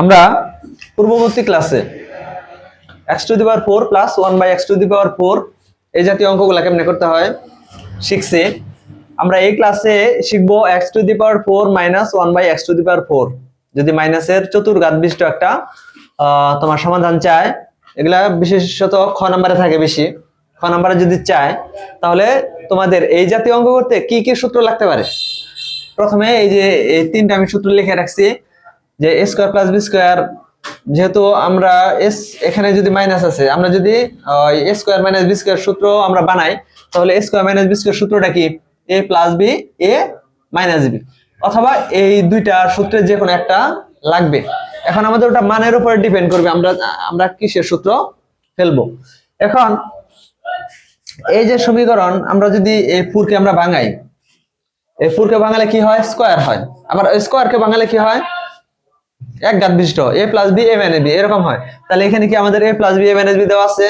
আমরা পূর্ববর্তী ক্লাসে x to the power four plus one by x to the power four এই জাতীয় অঙ্কগুলো কেমনে করতে হয়? শিখছি। আমরা এই ক্লাসে শিখব x to the power four minus one by x to the power four যদি মাইনাসের চতুর্ঘাত বিশিষ্ট একটা তোমার সমাধান চায়, এগুলা বিশেষত খ নাম্বারে থাকে বেশি। খ নাম্বারে যদি চায়, তাহলে তোমাদের এই জাতীয় অঙ্ক করতে কি কি সূত্র লাগতে পারে? প্রথমে এই যে, এই তিনটা আমি সূত্র লিখে রাখছি। যে a square plus b square যেহেতু আমরা এস এখানে যদি মাইনাস আছে, আমরা যদি a square minus b square সূত্র আমরা বানাই, তাহলে a square minus b square সূত্রটা কি? A plus b a minus b অথবা এই দুইটা সূত্রের যে কোনো একটা লাগবে। এখন আমাদের ওটা মানের উপরে ডিপেন্ড করবে, আমরা আমরা কিসের সূত্র ফেলব। এখন, এই যে সমীকরণ, আমরা যদি এই পুরকে আমরা ভাঙাই এই পুরকে ভাঙালে কি হয়? স্কোয়ার হয়। আবার স্কোয়ারকে ভাঙালে কি হয়? এক ঘাত বিশিষ্ট a plus b a b এরকম হয়। তাহলে এখানে কি আমাদের a plus b a minus b দেওয়া আছে?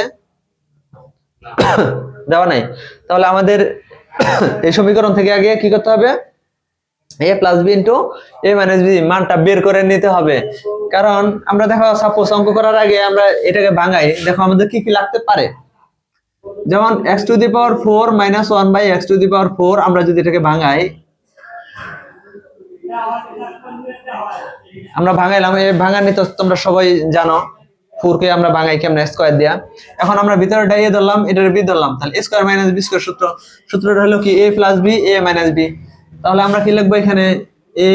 দেওয়া নাই। তাহলে আমাদের এই সমীকরণ থেকে আগে কি করতে হবে? A plus b into a minus b মানটা বের করে নিতে হবে। কারণ আমরা দেখো সাপোজ অঙ্ক করার আগে আমরা এটাকে ভাঙাই। দেখো, আমাদের কি কি লাগতে পারে? যেমন x to the power four minus one by x to the power four আমরা যদি এটাকে ভাঙাই আমরা ভাঙাইলাম, এই ভাঙানি তো তোমরা সবাই জানো ফোরকে আমরা ভাঙাই কেমনে? স্কোয়ার দিয়া। এখন আমরা ভিতরে ডাইয়ে ধরলাম, এটার বি ধরলাম। তাহলে স্কোয়ার মাইনাস বি স্কোয়ার সূত্র। সূত্রটা হলো কি a plus b a minus b তাহলে আমরা কি লিখব এখানে? A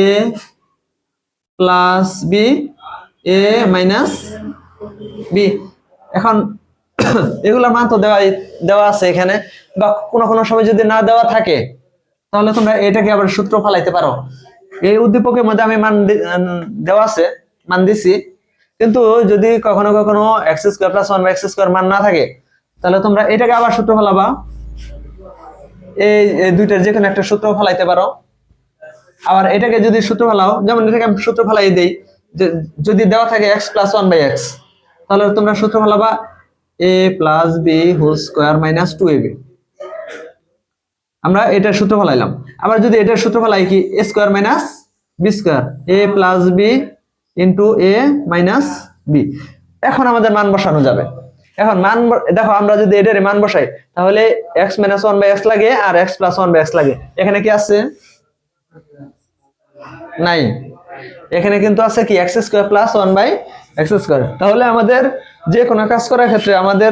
plus b a minus b এখন এগুলোর মান তো দেওয়া দেওয়া আছে এখানে। বা কোনো কোনো সময় যদি না দেওয়া থাকে, তাহলে তোমরা এটাকে আবার সূত্র ফলাইতে পারো। এই উদ্দীপকের মধ্যে আমি মান দেওয়া আছে, মান দিছি। কিন্তু যদি কখনো কখনো এক্স স্কোয়ার প্লাস ওয়ান বা এক্স স্কোয়ার মান না থাকে, তাহলে তোমরা এটাকে আবার সূত্র ফলাবা। এই দুইটার যে কোনো একটা সূত্র ফলাইতে পারো। আবার এটাকে যদি সূত্র ফেলাও, যেমন এটাকে আমি সূত্র ফেলাই দিই যদি দেওয়া থাকে x plus one by x তাহলে তোমরা সূত্র ফেলাবা a plus b whole square minus two a b আমরা এটার সূত্র ফেলাইলাম। আবার যদি এটার সূত্র ফেলাই কি? A square minus b square a plus b into a minus b এখন আমাদের মান বসানো যাবে। এখন মান দেখো, আমরা যদি এটার মান বসাই, তাহলে x minus one by x লাগে আর x plus one by x লাগে। এখানে কি আছে? নাই। এখানে কিন্তু আছে কি? X square plus one by x square তাহলে আমাদের যে কোনো কাজ করার ক্ষেত্রে আমাদের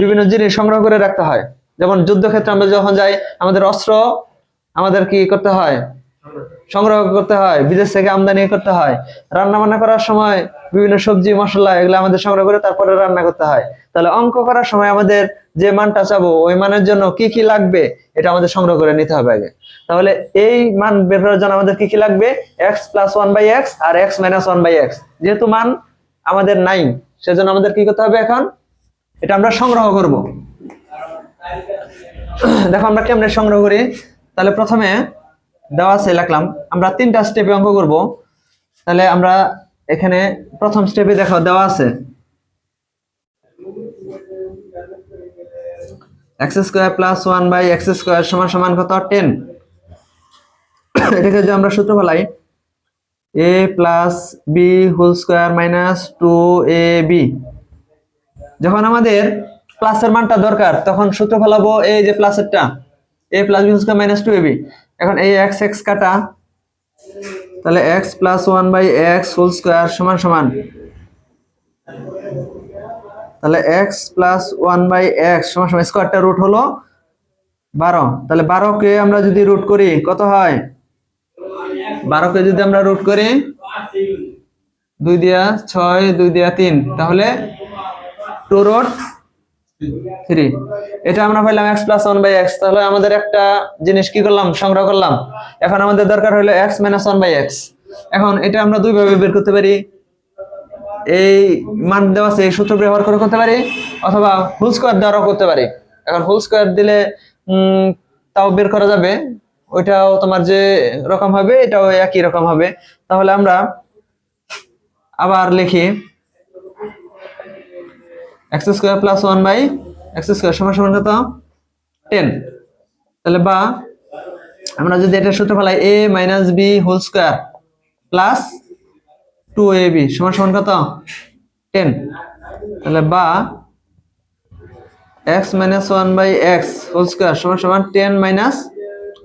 বিভিন্ন জিনিস সংগ্রহ করে রাখতে হয়। যেমন যুদ্ধক্ষেত্রে আমরা যখন যাই, আমাদের অস্ত্র আমাদের কি করতে হয়? সংগ্রহ করতে হয়, বিদেশ থেকে আমদানি করতে হয়। রান্না বান্না করার সময় বিভিন্ন সবজি, মশলা এগুলো আমাদের সংগ্রহ করে তারপরে রান্না করতে হয়। তাহলে অঙ্ক করার সময় আমাদের যে মানটা চাবো, ওই মানের জন্য কি কি লাগবে, এটা আমাদের সংগ্রহ করে নিতে হবে আগে। তাহলে এই মান বের করার জন্য আমাদের কি কি লাগবে? X plus one by x R x minus one by x যেহেতু মান আমাদের নাই, সেজন্য আমাদের কি করতে হবে এখন? এটা আমরা সংগ্রহ করব। দেখো আমরা কেমনে সংগ্রহ করি? তাহলে প্রথমে দেওয়া আছে লিখলাম, আমরা তিনটা স্টেপে অঙ্ক করব। তাহলে আমরা এখানে প্রথম স্টেপে দেখো, দেওয়া আছে। X square plus one by x square সমান সমান কত? টেন এটাকে যদি আমরা সূত্র ফেলাই a plus b whole square minus two a b যখন আমাদের প্লাসের মানটা দরকার। তখন সূত্র ফেলাবো এই যে প্লাসেরটা। A plus b square minus two a b এখন এই এক্স এক্স কাটা। তাহলে x plus one by x whole square সমান সমান। তাহলে x plus one by x সমান সমান। স্কোয়ারটা রুট হলো বারো। তাহলে বারোকে আমরা যদি রুট করি, কত হয়? বারোকে যদি আমরা রুট করি, দুই দিয়া ছয়, দুই দিয়া তিন। তাহলে টু রুট থ্রি এটা আমরা পাইলাম x plus one by x তাহলে আমাদের একটা জিনিস কি করলাম? সংগ্রহ করলাম। এখন আমাদের দরকার হলো x minus one by x এখন এটা আমরা দুইভাবে বের করতে পারি। এই মান দেওয়া আছে, এই সূত্র ব্যবহার করে করতে পারি, অথবা ফুল স্কোয়ার দ্বারাও করতে পারি। এখন ফুল স্কোয়ার দিলে তাও বের করা যাবে। ওইটাও তোমার যে রকম হবে, এটাও একই রকম হবে। তাহলে আমরা আবার লিখি। X square plus one by x square সমান সমান কত? টেন। তাহলে বা আমরা যদি এটা সূত্র ফেলাই a minus b whole square plus two a b সমান সমান কত? টেন। তাহলে বা x minus one by x whole square সমান সমান টেন মাইনাস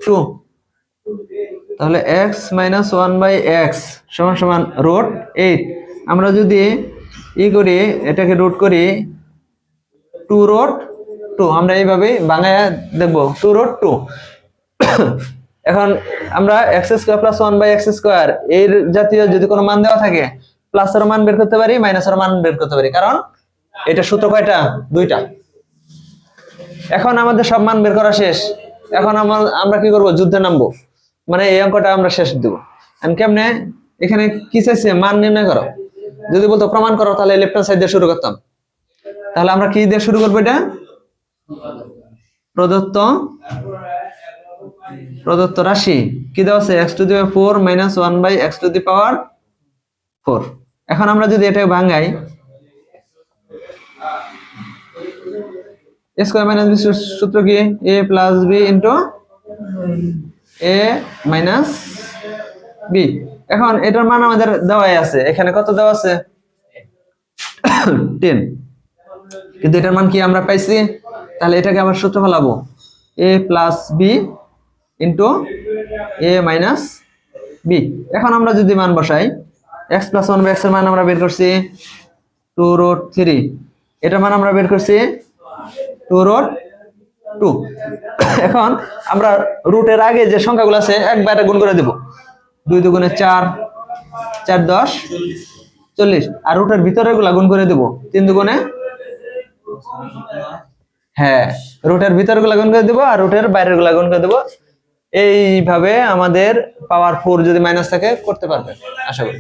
টু তাহলে x minus one by x সমান সমান রুট এইট আমরা যদি ই করি, এটাকে রুট করি টু রোড টু আমরা এইভাবে বাংলায় দেখব টু রোড টু এখন আমরা x square plus one by x square এর জাতীয় যদি কোনো মান দেওয়া থাকে প্লাসের মান বের করতে পারি মাইনাসের মান বের করতে পারি, কারণ এটা সূত্র কয়টা? দুইটা। এখন আমাদের সব মান বের করা শেষ। এখন আমার আমরা কি করব? যুদ্ধে নামবো। মানে এই অঙ্কটা আমরা শেষ দেবো। কেমনে? এখানে কি চাইছে? মান নির্ণয় করো। যদি বলতো প্রমাণ করো, তাহলে লেফট হ্যান্ড সাইড দিয়ে শুরু করতাম। তাহলে আমরা কি দিয়ে শুরু করব এটা? প্রদত্ত প্রদত্ত রাশি। কি দেওয়া আছে? X to the power four minus one by x to the power four এখন আমরা যদি এটা ভাঙাই স্কোয়ার মাইনাস বি সূত্র কি? A plus B into A minus B এখন এটার মান আমাদের দেওয়াই আছে। এখানে কত দেওয়া আছে? টেন। কিন্তু এটার মান কি আমরা পাইছি? তাহলে এটাকে আবার সূত্র ফেলাবো। A plus B into A minus B. এখন আমরা যদি মান বসাই, এক্স প্লাস ওয়ান বাই এক্সের মান আমরা বের করছি টু রোড থ্রি। এটার মান আমরা বের করছি টু রোড টু। এখন আমরা রুটের আগে যে সংখ্যাগুলো আছে একবারে গুণ করে দেব। দুই দুগুণে চার চার দশ, চল্লিশ। আর রুটের ভিতরে গুলা গুণ করে দেবো। তিন দুগুণে? হ্যাঁ রুটের ভিতরগুলা গুণ করে দেবো আর রুটের বাইরেরগুলা গুণ করে দেবো। এইভাবে আমাদের পাওয়ার ফোর যদি মাইনাস থাকে, করতে পারবে, আশা করি।